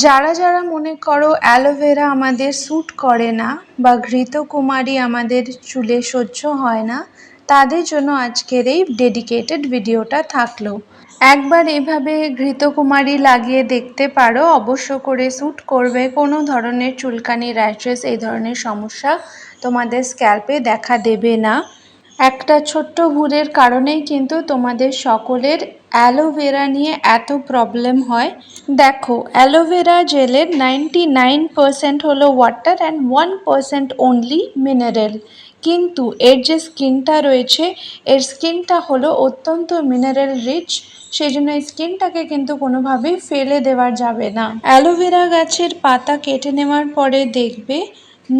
যারা যারা মনে করো অ্যালোভেরা আমাদের স্যুট করে না বা ঘৃতকুমারী আমাদের চুলে সহ্য হয় না, তাদের জন্য আজকের এই ডেডিকেটেড ভিডিওটা থাকল। একবার এভাবে ঘৃতকুমারী লাগিয়ে দেখতে পারো, অবশ্য করে স্যুট করবে কোনো ধরনের চুলকানি, র্যাশেস এই ধরনের সমস্যা তোমাদের স্ক্যাল্পে দেখা দেবে না। একটা ছোট্ট ভুলের কারণেই কিন্তু তোমাদের সকলের অ্যালোভেরা নিয়ে এত প্রবলেম হয়। দেখো অ্যালোভেরা জেলের নাইনটি নাইন পারসেন্ট হলো water and one percent only mineral কিন্তু এর যে স্কিনটা রয়েছে, এর স্কিনটা হলো অত্যন্ত মিনারেল রিচ সেই জন্য এই স্কিনটাকে কিন্তু কোনোভাবেই ফেলে দেওয়া যাবে না। অ্যালোভেরা গাছের পাতা কেটে নেওয়ার পরে দেখবে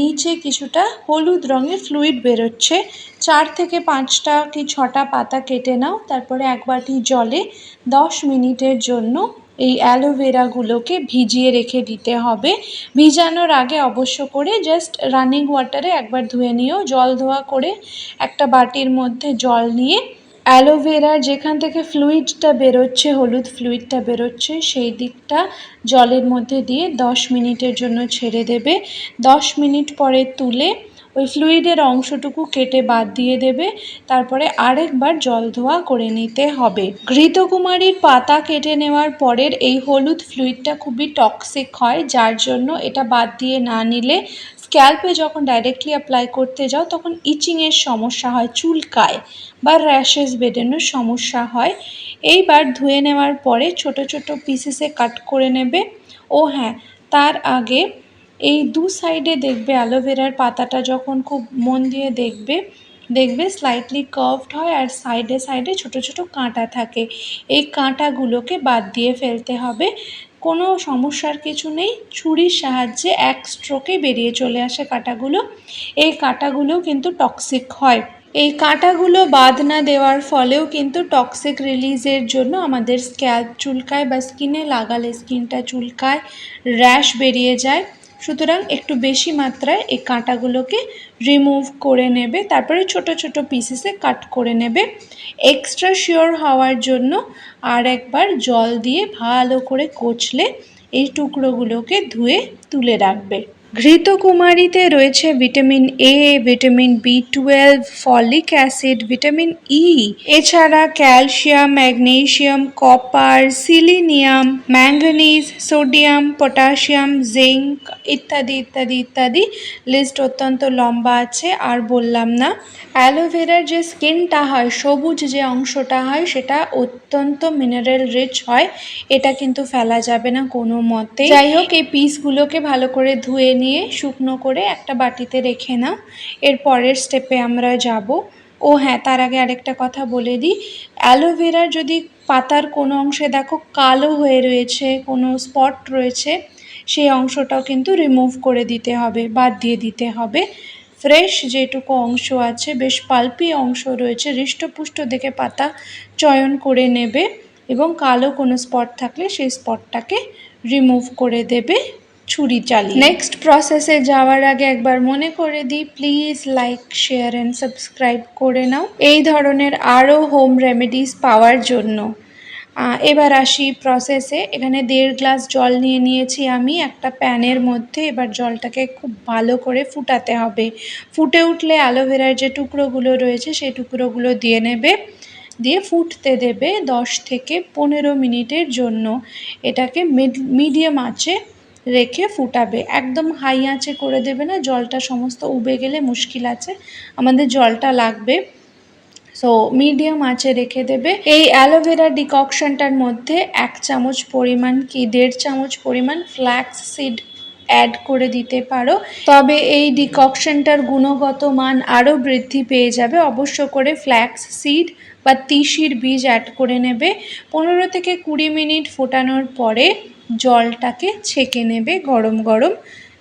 নিচে কিছুটা হলুদ রঙের ফ্লুইড বেরোচ্ছে। চার থেকে পাঁচটা কি ছটা পাতা কেটে নাও, তারপরে এক বাটি জলে দশ মিনিটের জন্য এই অ্যালোভেরাগুলোকে ভিজিয়ে রেখে দিতে হবে। ভিজানোর আগে অবশ্য করে জাস্ট রানিং ওয়াটারে একবার ধুয়ে নিও। জল ধোয়া করে একটা বাটির মধ্যে জল নিয়ে অ্যালোভেরার যেখান থেকে ফ্লুইডটা বেরোচ্ছে, হলুদ ফ্লুইডটা বেরোচ্ছে, সেই দিকটা জলের মধ্যে দিয়ে দশ মিনিটের জন্য ছেড়ে দেবে। দশ মিনিট পরে তুলে ওই ফ্লুইডের অংশটুকু কেটে বাদ দিয়ে দেবে। তারপরে আরেকবার জল ধোয়া করে নিতে হবে। ঘৃতকুমারীর পাতা কেটে নেওয়ার পরের এই হলুদ ফ্লুইডটা খুবই টক্সিক হয়, যার জন্য এটা বাদ দিয়ে না নিলে স্ক্যাল্পে যখন ডাইরেক্টলি অ্যাপ্লাই করতে যাও, তখন ইচিংয়ের সমস্যা হয়, চুলকায় বা র্যাশেস বেরোনোর সমস্যা হয়। এইবার ধুয়ে নেওয়ার পরে ছোট ছোট পিসেসে কাট করে নেবে। ও হ্যাঁ তার আগে এই দু সাইডে দেখবে অ্যালোভেরার পাতাটা যখন খুব মন দিয়ে দেখবে দেখবে স্লাইটলি কার্ভড হয় আর সাইডে সাইডে ছোট ছোট কাঁটা থাকে। এই কাঁটাগুলোকে বাদ দিয়ে ফেলতে হবে। কোনো সমস্যার কিছু নেই। ছুরির সাহায্যে এক স্ট্রোকে বেরিয়ে চলে আসে কাঁটাগুলো। এই কাঁটাগুলো কিন্তু টক্সিক হয়। এই কাঁটাগুলো বাদ না দেওয়ার ফলেও কিন্তু টক্সিক রিলিজের জন্য আমাদের স্ক্যাল্প চুলকায় বা স্কিনে লাগালে স্কিনটা চুলকায় র্যাশ বেরিয়ে যায়। সুতরাং একটু বেশি মাত্রায় এই কাঁটাগুলোকে রিমুভ করে নেবে। তারপরে ছোট ছোট পিসেসে কাট করে নেবে। এক্সট্রা শিওর হওয়ার জন্য আর একবার জল দিয়ে ভালো করে কচলে এই টুকরোগুলোকে ধুয়ে তুলে রাখবে। ঘৃতকুমারীতে রয়েছে vitamin A vitamin B twelve folic acid, vitamin E এছাড়া calcium magnesium copper, selenium manganese sodium, potassium zinc ইত্যাদি ইত্যাদি ইত্যাদি। লিস্ট অত্যন্ত লম্বা আছে, আর বললাম না। অ্যালোভেরার যে স্কিনটা হয়, সবুজ যে অংশটা হয়, সেটা অত্যন্ত মিনারেল রিচ হয়। এটা কিন্তু ফেলা যাবে না কোনো মতে। যাই হোক, এই পিসগুলোকে ভালো করে ধুয়ে নিয়ে শুকনো করে একটা বাটিতে রেখে নাও। এর পরের স্টেপে আমরা যাব। ও হ্যাঁ তার আগে আরেকটা কথা বলে দিই। অ্যালোভেরার যদি পাতার কোনো অংশে দেখো কালো হয়ে রয়েছে, কোনো স্পট রয়েছে, সেই অংশটাও কিন্তু রিমুভ করে দিতে হবে, বাদ দিয়ে দিতে হবে। ফ্রেশ যেটুকু অংশ আছে, বেশ পাল্পি অংশ রয়েছে, হৃষ্টপুষ্ট দেখে পাতা চয়ন করে নেবে এবং কালো কোনো স্পট থাকলে সেই স্পটটাকে রিমুভ করে দেবে। ছুরি চালিয়ে। নেক্সট প্রসেসে যাওয়ার আগে একবার মনে করে দিই please like share and subscribe করে নাও। এই ধরনের আরও হোম রেমেডিস পাওয়ার জন্য। এবার আসি প্রসেসে এখানে দেড় গ্লাস জল নিয়ে নিয়েছি আমি, একটা প্যানের মধ্যে। এবার জলটাকে খুব ভালো করে ফুটাতে হবে। ফুটে উঠলে অ্যালোভেরার যে টুকরোগুলো রয়েছে সেই টুকরোগুলো দিয়ে নেবে। দিয়ে ফুটতে দেবে দশ থেকে পনেরো মিনিটের জন্য। এটাকে মিডিয়াম আঁচে রেখে ফুটাবে। একদম হাই আঁচে করে দেবে না, জলটা সমস্ত উবে গেলে মুশকিল আছে। আমাদের জলটা লাগবে। সো মিডিয়াম আঁচে রেখে দেবে। এই অ্যালোভেরা ডিককশনটার মধ্যে এক চামচ পরিমাণ কি, দেড় চামচ পরিমাণ ফ্ল্যাক্স সিড অ্যাড করে দিতে পারো। তবে এই ডিককশনটার গুণগত মান আরও বৃদ্ধি পেয়ে যাবে। অবশ্য করে ফ্ল্যাক্স সিড বা তিসির বীজ অ্যাড করে নেবে। পনেরো থেকে কুড়ি মিনিট ফোটানোর পরে জলটাকে ছেঁকে নেবে গরম গরম।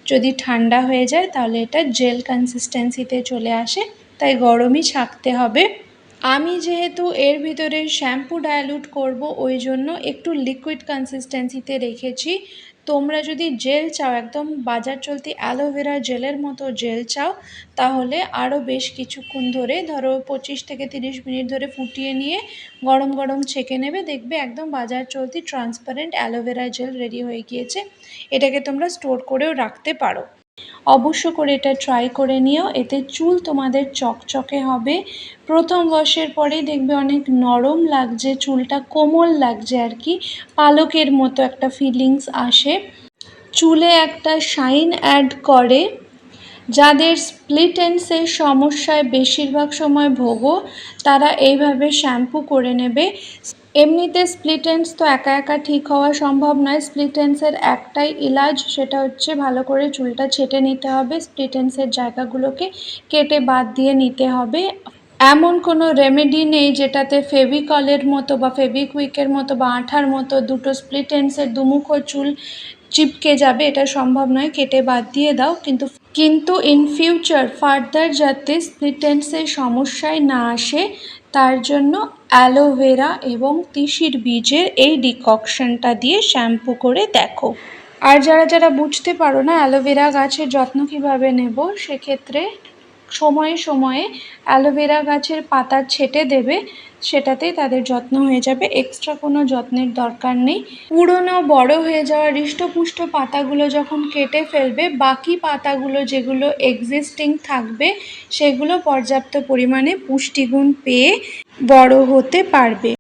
যদি ঠান্ডা হয়ে যায় তাহলে এটা জেল কনসিস্টেন্সিতে চলে আসে, তাই গরমই ছাঁকতে হবে। আমি যেহেতু এর ভিতরে শ্যাম্পু ডায়ালুট করব, ওই জন্য একটু লিকুইড কনসিস্টেন্সিতে রেখেছি। তোমরা যদি জেল চাও, একদম বাজার চলতি অ্যালোভেরা জেলের মতো জেল চাও, তাহলে আরও বেশ কিছুক্ষণ ধরে, ধরো পঁচিশ থেকে তিরিশ মিনিট ধরে ফুটিয়ে নিয়ে গরম গরম ছেঁকে নেবে, দেখবে একদম বাজার চলতি ট্রান্সপারেন্ট অ্যালোভেরা জেল রেডি হয়ে গিয়েছে। এটাকে তোমরা স্টোর করেও রাখতে পারো। অবশ্য করে এটা ট্রাই করে নিও, এতে চুল তোমাদের চকচকে হবে। প্রথম বসের পরেই দেখবে অনেক নরম লাগছে, চুলটা কোমল লাগছে আর কি, পালকের মতো একটা ফিলিংস আসে। চুলে একটা শাইন অ্যাড করে। যাদের স্প্লিট এন্ডসের সমস্যায় বেশিরভাগ সময় ভোগো, তারা এইভাবে শ্যাম্পু করে নেবে। এমনিতে স্প্লিটেন্স তো একা একা ঠিক হওয়া সম্ভব নয়। স্প্লিটেন্সের একটাই ইলাজ, সেটা হচ্ছে ভালো করে চুলটা ছেটে নিতে হবে। স্প্লিটেন্সের জায়গাগুলোকে কেটে বাদ দিয়ে নিতে হবে। এমন কোনো রেমেডি নেই যেটাতে ফেভিকলের মতো বা ফেভিকুইকের মতো বা আঠার মতো দুটো স্প্লিটেন্সের দুমুখো চুল চিপকে যাবে, এটা সম্ভব নয়, কেটে বাদ দিয়ে দাও, কিন্তু কিন্তু ইন ফিউচার ফার্দার যাতে স্প্লিট এন্ডসের সমস্যায় না আসে, তার জন্য অ্যালোভেরা এবং তিসির বীজের এই ডিককশনটা দিয়ে শ্যাম্পু করে দেখো। আর যারা যারা বুঝতে পারো না অ্যালোভেরা গাছের যত্ন কীভাবে নেব, সেক্ষেত্রে সময়ে সময়ে অ্যালোভেরা গাছের পাতা ছেটে দেবে সেটাতেই তাদের যত্ন হয়ে যাবে। এক্সট্রা কোনো যত্নের দরকার নেই। পুরনো বড় হয়ে যাওয়া হৃষ্টপুষ্ট পাতাগুলো যখন কেটে ফেলবে, বাকি পাতাগুলো যেগুলো এক্সিস্টিং থাকবে, সেগুলো পর্যাপ্ত পরিমাণে পুষ্টিগুণ পেয়ে বড় হতে পারবে।